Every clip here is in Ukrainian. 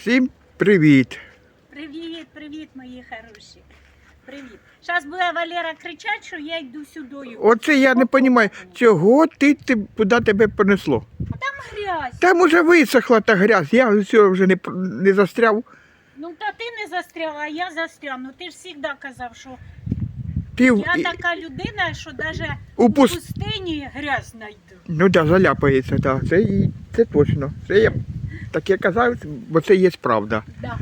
Всім привіт! Привіт, привіт, мої хороші. Привіт. Зараз буде Валера кричати, що я йду сюди. Оце я не розумію, чого ти, ти куди тебе понесло? Там грязь. Там уже висохла та грязь, я все вже не, не застряв. Ну та ти не застряла, а я застряв. Ну ти ж завжди казав, що Пів я така людина, що навіть у у пуст... пустині грязь знайду. Ну так, да, заляпається, так. Це, і- це точно. Це я таке казав, бо це є правда. Да.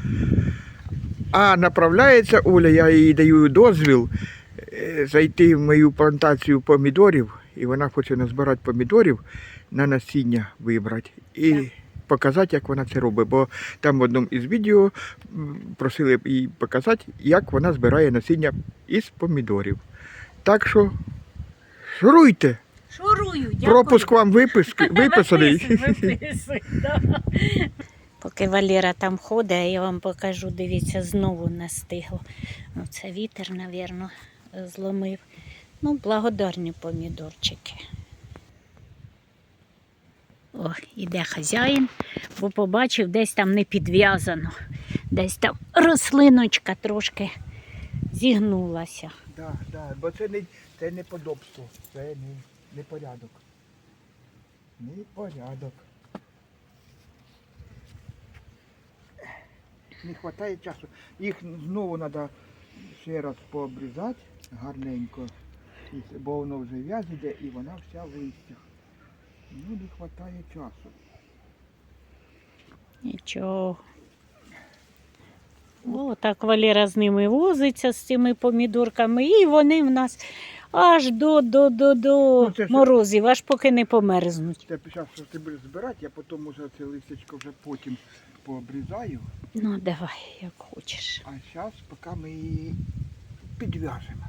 А направляється Оля, я їй даю дозвіл е, зайти в мою плантацію помідорів, і вона хоче назбирати помідорів на насіння вибрати і Так. показати, як вона це робить. Бо там в одному із відео просили їй показати, як вона збирає насіння із помідорів. Так що шуруйте, Шурую, дякую. пропуск вам виписки, виписаний. Виписуй, да. Поки Валера там ходить, я вам покажу, дивіться, знову не стигло. Ну, це вітер, мабуть, зломив. Ну, благодарні помідорчики. О, іде хазяїн, бо побачив, десь там не підв'язано. Десь там рослиночка трошки зігнулася. Так, так, бо це не, це не подобство, це не, не порядок. Не порядок. Вистачає часу. Їх знову треба ще раз пообрізати гарненько, бо воно вже в'яз іде і вона вся в листях. Ну, не вистачає часу. Нічого. О, так Валера з ними возиться з цими помідорками, і вони в нас аж до, до, до, до Ну, це ж- морозів, аж поки не померзнуть. Це зараз що ти будеш збирати, я потім уже це листячко вже потім пообрізаю. Ну, давай, як хочеш. А зараз поки ми її підв'яжемо.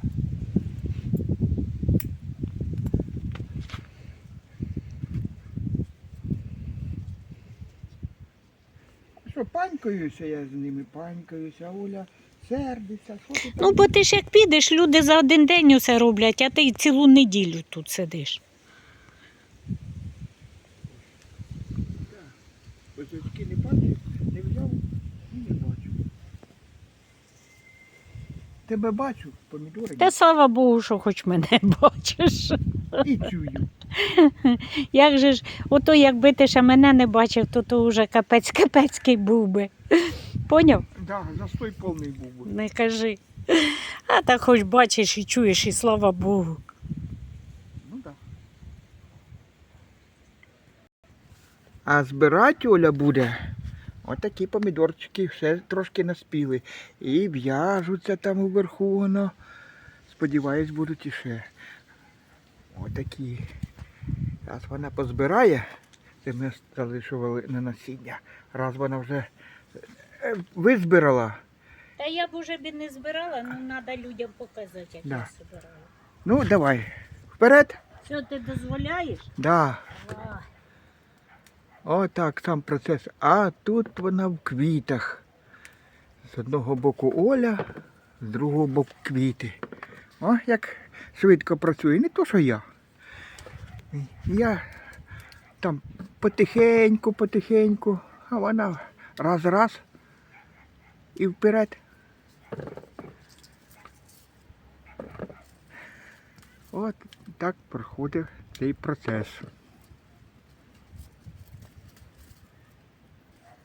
Що, панькаюся я з ними, панькаюся, Оля сердиться, що ти там? Ну, бо ти ж як підеш, люди за один день усе роблять, а ти цілу неділю тут сидиш. Ось очки не бачив, не взяв і не бачу. Тебе бачу, помідори Та слава Богу, що хоч мене бачиш. і чую. Як же ж, ото якби ти ще мене не бачив, то то вже капець капецький був би. Поняв? Да, застой повний був. би. Не кажи. А так хоч бачиш і чуєш, і слава Богу. Ну так. А збирати Оля буде. Отакі помідорчики, все трошки наспіли. І в'яжуться там уверху воно. Сподіваюсь, будуть іще. Отакі. Раз вона позбирає, це ми залишували на насіння. Раз вона вже визбирала. Та я б уже б не збирала, ну треба людям показати, як Да. я збирала. Ну, давай. Вперед. Що ти дозволяєш? Да. Отак сам процес. А тут вона в квітах. З одного боку Оля, з другого боку квіти. О, як швидко працює. Не то, що я. Я там потихеньку, потихеньку, а вона раз-раз і вперед. От так проходить цей процес.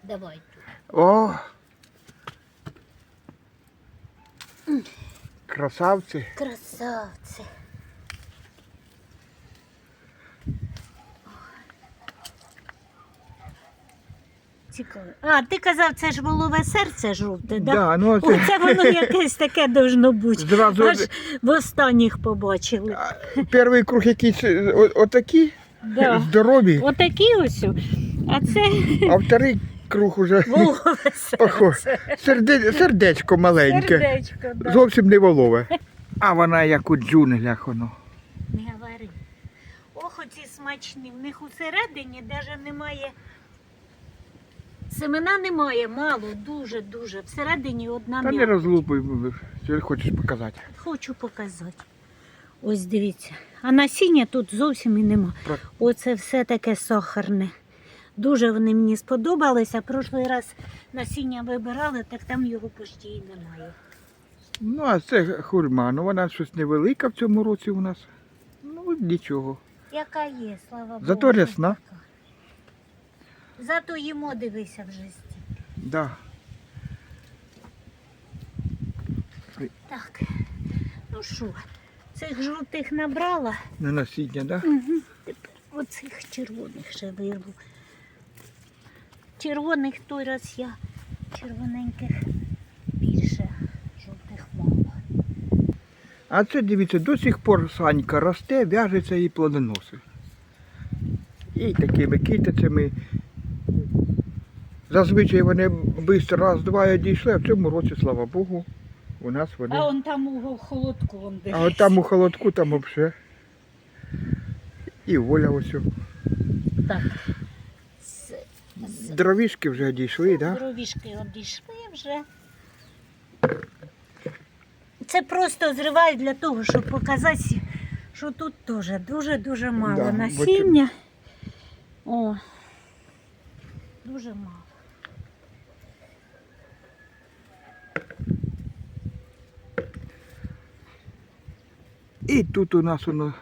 Давай. О! Красавці. Красавці. Цікаво. А, ти казав, це ж волове серце жовте, да? Да, ну, це- Оце воно якесь таке должно бути. Зразу Аж в останніх побачили. перший круг якийсь е, о- отакі Да. здорові, Отакі ось. А це а вторий круг уже волове похож. серце. Серде, сердечко маленьке. Сердечко, да. Зовсім не волове. А вона як у джунглях воно. Не говори. Ох, оці смачні. В них усередині навіть немає. Семена немає, мало, дуже-дуже. Всередині одна Та не розлупуй, що хочеш показати. Хочу показати. Ось дивіться. А насіння тут зовсім і нема. Про- Оце все таке сахарне. Дуже вони мені сподобалися. Прошлий раз насіння вибирали, так там його почти і немає. Ну, а це хурма. Ну вона щось невелика в цьому році у нас. Ну, нічого. Яка є, слава Богу. Зато рясна. Зато їмо дивися вже стільки. Да. Так, ну що, цих жовтих набрала, На насіння, да? угу. тепер оцих червоних ще вирву. Червоних той раз я, червоненьких більше, жовтих мало. А це дивіться, до сих пор санька росте, в'яжеться і плодоносить. І такими китицями. Зазвичай вони швидко раз-два і дійшли, а в цьому році, слава Богу, у нас вони. А он там у холодку он А от там у холодку там взагалі. І воля ось. Так. Дровішки вже дійшли, так? Да? дровішки одійшли вже. Це просто зривають для того, щоб показати, що тут теж дуже-дуже мало Да, бо насіння. О, дуже мало. І тут у нас воно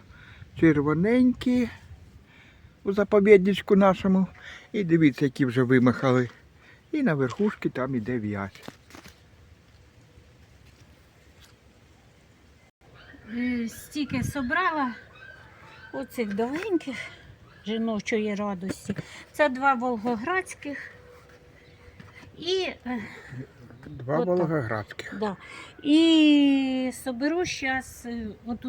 червоненькі у заповідничку нашому. І дивіться, які вже вимахали. І на верхушки там іде в'язь. Е, Стільки собрала оцих довгеньких жіночої радості. Це два волгоградських. І, е, Два Отак. волгоградських. да. і соберу зараз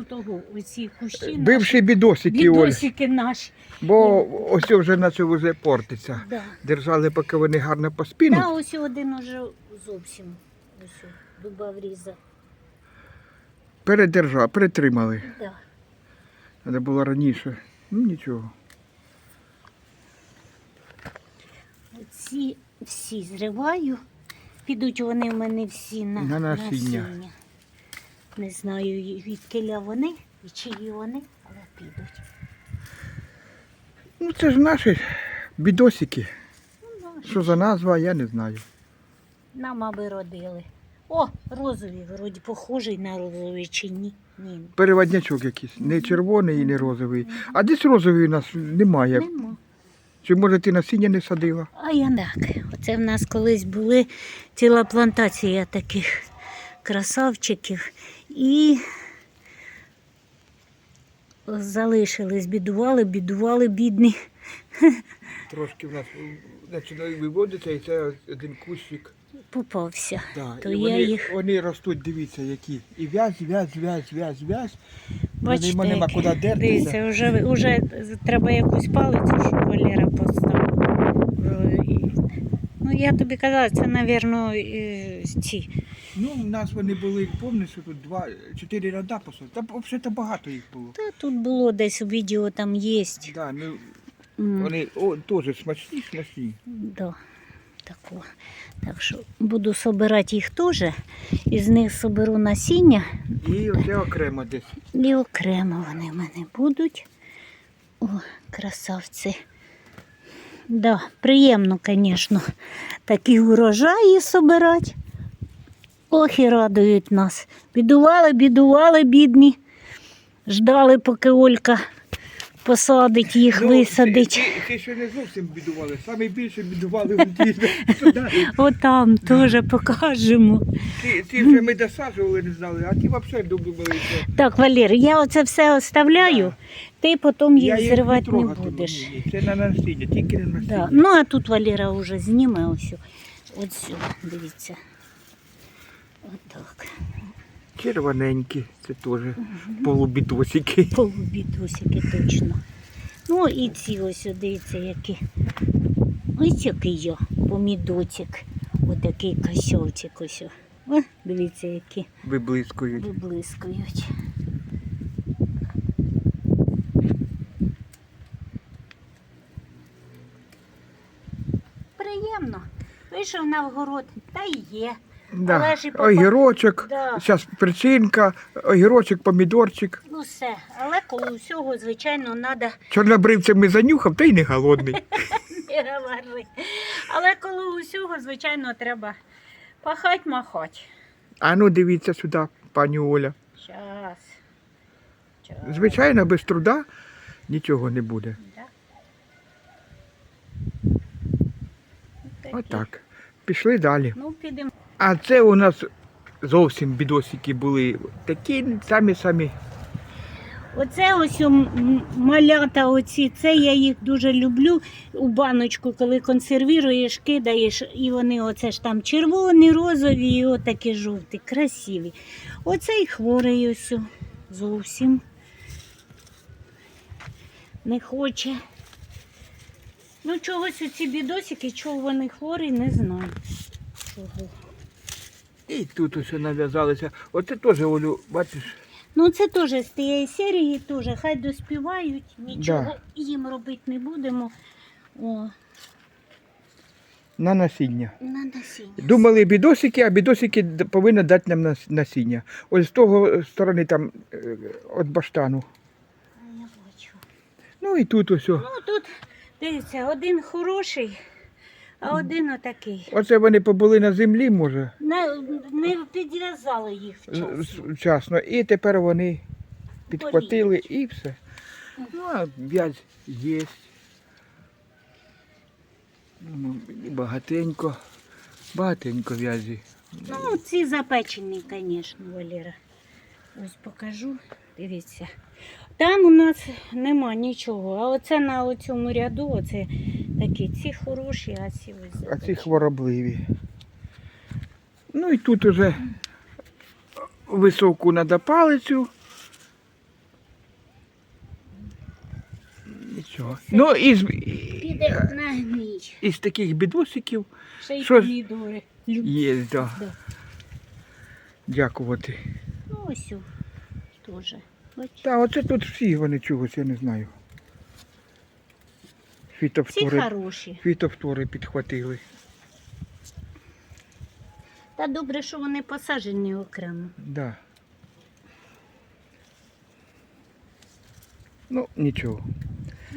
того, оці кущі. Бивші бідосики, відосики наші. Бо ось вже почав вже портитися. Да. Держали, поки вони гарно поспінуть. ось один уже зовсім ось дуба вріза. Передержали, перетримали. Да. Треба було раніше. Ну нічого. Оці всі зриваю. Підуть вони в мене всі на, На насіння. Не знаю, від киля вони і чиї вони, але підуть. Ну це ж наші бідосики. Ну, наші. Що за назва, я не знаю. Нам аби родили. О, розові, вроді похожий на розовий чи ні. Ні. Переводнячок якийсь. Не червоний і не розовий. А десь розовий у нас немає. Нема. Чи може ти насіння не садила? А я так. Оце в нас колись були ціла плантація таких красавчиків. І залишились, бідували, бідували, бідні. Трошки в нас починає виводитися, і це один кущик. Попався. Да. То і я вони, їх- вони ростуть, дивіться, які. І в'язь, в'язь, в'язь, в'язь, в'язь. Бачите, Вони нема які. куди дертися. Дивіться, вже, вже треба якусь палицю, щоб Валера поставив. Ну, я тобі казала, це, мабуть, ці. Ну, у нас вони були, повністю тут два, чотири ряда посадили. Та взагалі багато їх було. Та тут було десь у відео там є. Да, ну, вони о, теж смачні, смачні. Да, тако. Так що буду собирати їх теж. Із них соберу насіння І оце окремо десь. і окремо вони в мене будуть. О, красавці. Да, приємно, звісно, такі урожаї собирати. Ох і радують нас. Бідували, бідували, бідні. Ждали, поки Олька посадить їх, Ну, висадить. Ці, ці, ці ще не зовсім бідували. Саме більше бідували в ті, сюди. Отам теж покажемо. ці, ці вже ми досаджували, не знали, а ті взагалі думали, що Так, Валер, я оце все оставляю, Да. ти потім їх зривати не трогатиму. будеш. Ні, ні, Це на насіння, тільки на насіння. Да. Ну, а тут Валера вже зніме ось. Сюди, дивіться. Отак. Червоненькі, це теж полубідосики. Полубідусики точно. Ну і ці ось, дивіться, які. Ось який я, помідоцик. Отакий косьовчик ось. О, дивіться, які Виблискують. виблискують. Приємно. Вийшов на вгород, та й є. Да. Огірочок, Да. зараз причинка, огірочок, помідорчик. Ну все. Але коло всього, звичайно, треба Чорнобривцем ми занюхав, та й не голодний. не говори. Але коли усього, звичайно, треба пахать, махать. А ну дивіться сюди, пані Оля. Щас. Щас. Звичайно, без труда нічого не буде. Да. Отак. Пішли далі. Ну, підемо. А це у нас зовсім бідосики були. Такі самі-самі. Оце ось малята оці, це я їх дуже люблю. У баночку, коли консервіруєш, кидаєш, і вони оце ж там червоні, розові і отакі жовті, красиві. Оцей хворий ось зовсім не хоче. Ну, чогось оці бідосики, чого вони хворі, не знаю. Чого. І тут ось нав'язалися. Оце теж, Олю, бачиш, Ну, це теж з тієї серії, теж хай доспівають, нічого Да. їм робити не будемо. О, на насіння. на насіння. Думали бідосики, а бідосики д- повинні дати нам нас- насіння. Ось з того сторони там е, від баштану. Я бачу. Ну і тут ось. о. Ну, тут, дивіться, один хороший, а один отакий. Оце вони побули на землі, може, Не, не підв'язали їх вчасно. з- вчасно. І тепер вони підхватили і все. Ну, а в'язь є. Ну, багатенько. Багатенько в'язі. Ну, ці запечені, звісно, Валера. Ось покажу. Дивіться. Там у нас нема нічого. А оце на цьому ряду, оце такі, ці хороші, а ці ось А ці хворобливі. Ну і тут уже високу треба палицю. Нічого. Ну, із, Піде на гній. із таких бідосиків Ще й помідори. Є, да. Да. Дякувати. Ну, ось о, теж. Та оце тут всі вони чогось, я не знаю. Всі хороші. фітофтори підхватили. Та добре, що вони посаджені окремо. Да. Ну, нічого.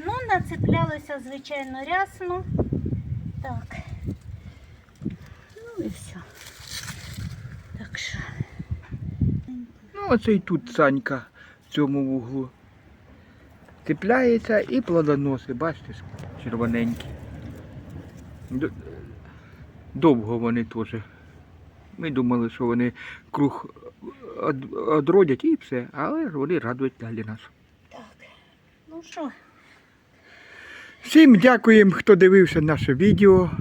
Ну, нацеплялося, звичайно, рясно. Так. Ну і все. Так що. Ну, оце і тут Санька в цьому вуглу. Цепляється і плодоносить, бачите, червоненькі. Довго вони теж. Ми думали, що вони круг одродять і все, але вони радують далі нас. Так. Ну що, Всім дякуємо, хто дивився наше відео.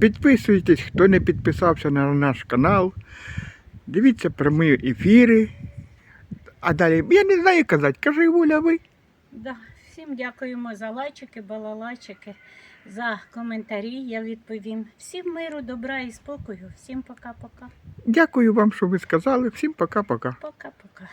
Підписуйтесь, хто не підписався на наш канал. Дивіться прямі ефіри. А далі, я не знаю казати, кажи Оля, ви. да, всім дякуємо за лайчики, балалайчики, за коментарі. Я відповім. Всім миру, добра і спокою. Всім пока-пока. Дякую вам, що ви сказали. Всім пока-пока. Пока-пока.